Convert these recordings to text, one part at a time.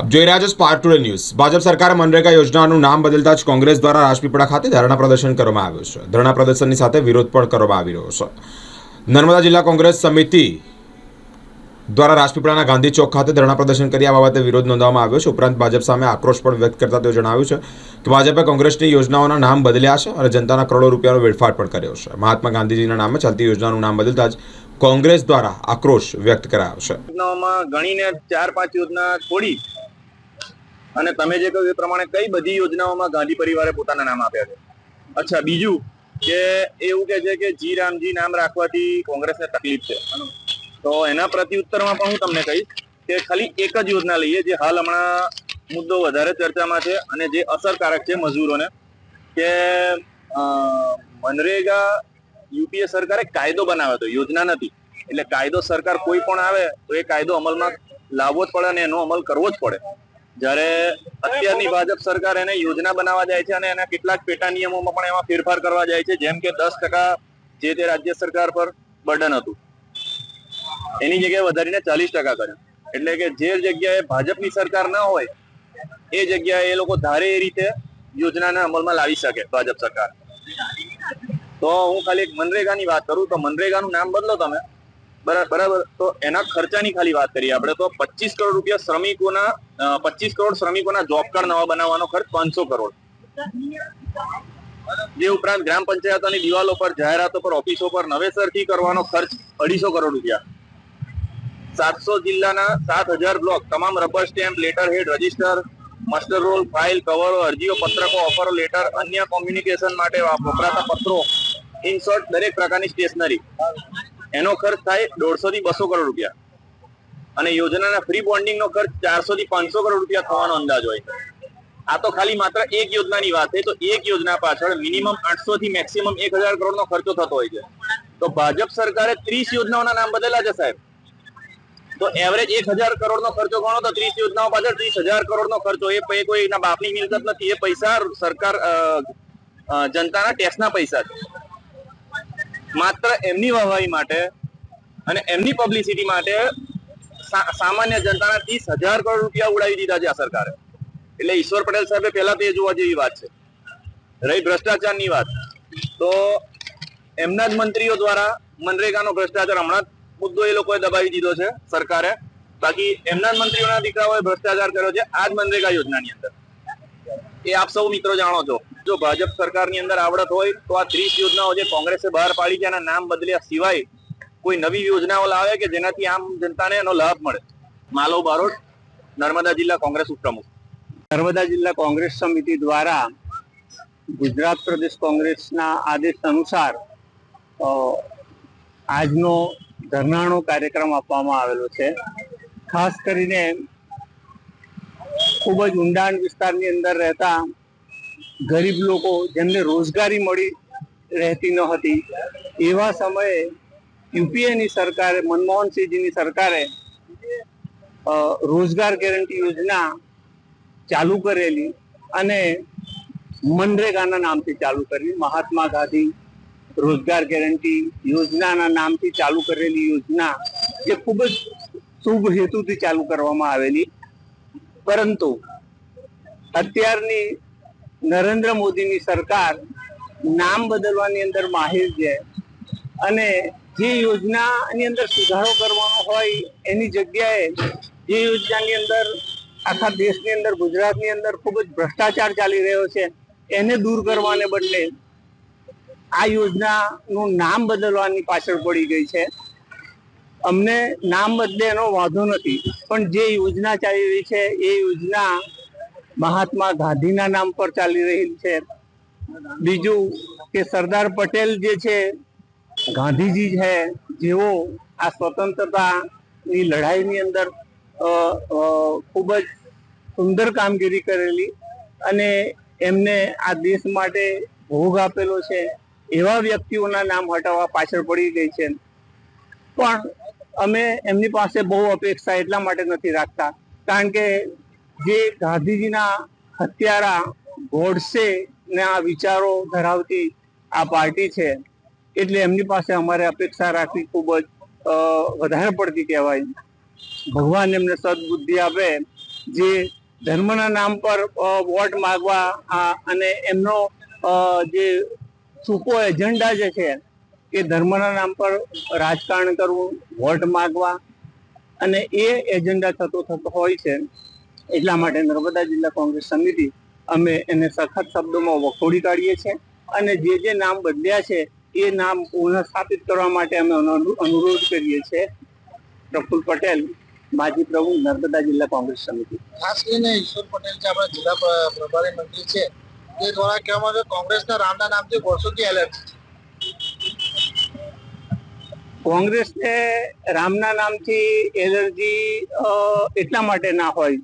આપ જોઈ રહ્યા છો સ્પાર્ટ ટુડે ન્યૂઝ ભાજપ સરકાર મનરેગા યોજનાનું નામ બદલતા જ કોંગ્રેસ દ્વારા રાજપીપળા ખાતે ધરણા પ્રદર્શન કરવામાં આવ્યું છે. ધરણા પ્રદર્શનની સાથે વિરોધ પણ કરવામાં આવી રહ્યો છે. નર્મદા જિલ્લા કોંગ્રેસ સમિતિ દ્વારા રાજપીપળાના ગાંધી ચોક ખાતે ધરણા પ્રદર્શન કરી આ બાબતે વિરોધ નોંધવામાં આવ્યો છે. ઉપરાંત ભાજપ સામે આક્રોશ પણ વ્યક્ત કરતા તેઓ જણાવ્યું છે કે ભાજપે કોંગ્રેસની યોજનાઓના નામ બદલ્યા છે અને જનતાના કરોડો રૂપિયાનો વેડફાટ પણ કર્યો છે. મહાત્મા ગાંધીજીના નામે ચાલતી યોજનાનું નામ બદલતા જ કોંગ્રેસ દ્વારા આક્રોશ વ્યક્ત કરાયો છે. ગણીને ચાર પાંચ યોજના છોડી અને તમે જે કહ્યું એ પ્રમાણે કઈ બધી યોજનાઓમાં ગાંધી પરિવારે પોતાના નામ આપ્યા છે? અચ્છા, બીજું કે એવું કે છે કે જી રામજી નામ રાખવાથી કોંગ્રેસને તકલીફ છે. તો એના પ્રત્યુત્તરમાં પણ હું તમને કહીશ કે ખાલી એક જ યોજના લઈએ જે હાલ હમણાં મુદ્દો વધારે ચર્ચામાં છે અને જે અસરકારક છે મજૂરોને કે મનરેગા યુપીએ સરકારે કાયદો બનાવ્યો હતો. યોજના નથી. એટલે કાયદો સરકાર કોઈ પણ આવે તો એ કાયદો અમલમાં લાવવો જ પડે અને એનો અમલ કરવો જ પડે. જ્યારે અત્યારની ભાજપ સરકાર એને યોજના બનાવવા જાય છે અને એના કેટલાક પેટા નિયમોમાં પણ એમાં ફેરફાર કરવા જાય છે જેમ કે દસ ટકા જે તે રાજ્ય સરકાર પર બર્ડન હતું. એની જગ્યાએ વધારીને ચાલીસ ટકા કર્યું. એટલે કે જે જગ્યાએ ભાજપની સરકાર ના હોય એ જગ્યાએ એ લોકો ધારે એ રીતે યોજનાને અમલમાં લાવી શકે ભાજપ સરકાર. તો હું ખાલી એક મનરેગાની વાત કરું તો મનરેગાનું નામ બદલો તમે. બરાબર. તો એના ખર્ચાની ખાલી વાત કરીએ આપણે, તો પચીસ કરોડ રૂપિયા શ્રમિકોના પચીસ કરોડ શ્રમિકોના જોબ કાર્ડ નવા બનાવવાનો ખર્ચ પાંચસો કરોડ. જે ઉપરાંત ગ્રામ પંચાયતોની દિવાલો પર, જાહેરાતો પર, ઓફિસો પર નવેસરથી કરવાનો ખર્ચ અઢીસો કરોડ રૂપિયા. સાતસો જિલ્લાના સાત હજાર બ્લોક, તમામ rubber stamp letter head register master roll file કવરો અરજીઓ, પત્રકો ઓફરો લેટર અન્ય કોમ્યુનિકેશન માટે વપરાતા પત્રો ઇન શોર્ટ દરેક પ્રકારની સ્ટેશનરી એનો ખર્ચ થાય દોઢસો થી બસો કરોડ રૂપિયા. અને યોજનાના ફ્રી બોન્ડિંગ નો ખર્ચ ચારસો થી પાંચસો કરોડ રૂપિયા થવાનો અંદાજ હોય. આ તો ખાલી માત્ર એક યોજનાની વાત છે. તો એક યોજના પાછળ મિનિમમ આઠસો થી મેક્સિમમ એક હજાર કરોડ નો ખર્ચો થતો હોય છે. તો ભાજપ સરકારે ત્રીસ યોજનાઓના નામ બદલ્યા છે સાહેબ. તો એવરેજ એક હજાર કરોડ નો ખર્ચો ગણો તો ત્રીસ યોજનાઓ પાછળ ત્રીસ હજાર કરોડ નો ખર્ચો. એ કોઈ બાપની મિલકત નથી. એ પૈસા સરકાર જનતાના ટેક્સના પૈસા છે. માત્ર એમની વાહવાહી માટે અને એમની પબ્લિસિટી માટે સામાન્ય જનતાના ત્રીસ હજાર કરોડ રૂપિયા ઉડાવી દીધા છે આ સરકારે. એટલે ઈશ્વર પટેલ સાહેબે પહેલા તો એ જોવા જેવી વાત છે. રહી ભ્રષ્ટાચારની વાત. તો એમના જ મંત્રીઓ દ્વારા મનરેગાનો ભ્રષ્ટાચાર હમણાં મુદ્દો એ લોકોએ દબાવી દીધો છે સરકારે. બાકી એમના જ મંત્રીઓના દીકરાઓએ ભ્રષ્ટાચાર કર્યો છે આ જ મનરેગા યોજનાની અંદર. એ આપ સૌ મિત્રો જાણો છો. જો ભાજપ સરકારની અંદર આવડત હોય, તો આ ત્રીસ યોજનાઓ જે કોંગ્રેસે બહાર પાડી છે એના નામ બદલ્યા સિવાય કોઈ નવી યોજનાઓ લાવે કે જેનાથી આમ જનતાને એનો લાભ મળે. માલવ બારોટ, નર્મદા જિલ્લા કોંગ્રેસ ઉપપ્રમુખ. નર્મદા જિલ્લા કોંગ્રેસ સમિતિ દ્વારા ગુજરાત પ્રદેશ કોંગ્રેસના આદેશ અનુસાર આજનો ધરણાનો કાર્યક્રમ આપવામાં આવેલો છે. ખાસ કરીને ખૂબ જ ઊંડાણ વિસ્તારની અંદર રહેતા ગરીબ લોકો જેમને રોજગારી મળી રહેતી ન હતી. એવા સમયે યુપીએની સરકારે, મનમોહનસિંહજીની સરકારે રોજગાર ગેરંટી યોજના ચાલુ કરેલી અને મનરેગાના નામથી ચાલુ કરેલી મહાત્મા ગાંધી રોજગાર ગેરંટી યોજનાના નામથી ચાલુ કરેલી યોજના જે ખૂબ જ શુભ હેતુથી ચાલુ કરવામાં આવેલી પરંતુ અત્યારની નરેન્દ્ર મોદીની સરકાર નામ બદલવાની અંદર માહિર છે અને જે યોજનાની અંદર સુધારો કરવાનો હોય એની જગ્યાએ જે યોજનાની અંદર આખા દેશની અંદર, ગુજરાતની અંદર ખૂબ જ ભ્રષ્ટાચાર ચાલી રહ્યો છે, એને દૂર કરવાને બદલે આ યોજનાનું નામ બદલવાની પાછળ પડી ગઈ છે. અમને નામ બદલે એનો વાંધો નથી. પણ જે યોજના ચાલી રહી છે, એ યોજના મહાત્મા ગાંધીના નામ પર ચાલી રહી છે. બીજું કે સરદાર પટેલ જે છે, ગાંધીજી છે, જેઓ આ સ્વતંત્રતાની લડાઈની અંદર ખૂબ જ સુંદર કામગીરી કરેલી અને એમને આ દેશ માટે ભોગ આપેલો છે, એવા વ્યક્તિઓના નામ હટાવવા પાછળ પડી ગઈ છે. પણ અમે એમની પાસે બહુ અપેક્ષા એટલા માટે નથી રાખતા. કારણ કે જે ગાંધીજીના હત્યારા ગોડસે ને આ વિચારો ધરાવતી આ પાર્ટી છે, એટલે એમની પાસે અમારે અપેક્ષા રાખવી ખૂબ જ વધારે પડતી કહેવાય. ભગવાન એમને સદબુદ્ધિ આપે, જે ધર્મના નામ પર વોટ માગવા અને એમનો જે છૂપો એજન્ડા જે છે એ ધર્મના નામ પર રાજકારણ કરવું, વોટ માગવા અને એ એજન્ડા થતો થતો હોય છે. એટલા માટે નર્મદા જિલ્લા કોંગ્રેસ સમિતિ અમે એને સખત શબ્દોમાં વખોડી કાઢીએ છીએ અને જે જે નામ બદલ્યા છે, એ નામ પુનઃ સ્થાપિત કરવા માટે અમે અનુરોધ કરીએ છીએ. પ્રફુલ પટેલ, માજી પ્રમુખ નર્મદા જિલ્લા કોંગ્રેસ સમિતિ. ખાસ કરીને ઈશ્વર પટેલ જે આપણા જિલ્લા પ્ર- પ્રભારી મંત્રી છે તે દ્વારા કહેવામાં આવે કોંગ્રેસના રામના નામથી વર્ષોથી એલર્જી છે. કોંગ્રેસને રામના નામથી એલર્જી એટલા માટે ના હોય.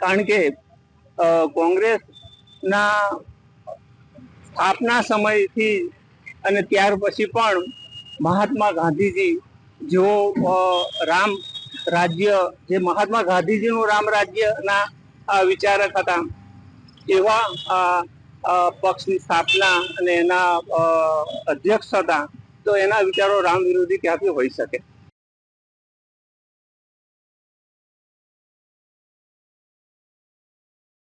કારણ કે કોંગ્રેસના સ્થાપના સમયથી અને ત્યાર પછી પણ મહાત્મા ગાંધીજી જેઓ રામ રાજ્ય, જે મહાત્મા ગાંધીજીનું રામ રાજ્યના વિચારક હતા, એવા પક્ષની સ્થાપના અને એના અધ્યક્ષ હતા. તો એના વિચારો રામ વિરોધી ક્યાંથી હોઈ શકે?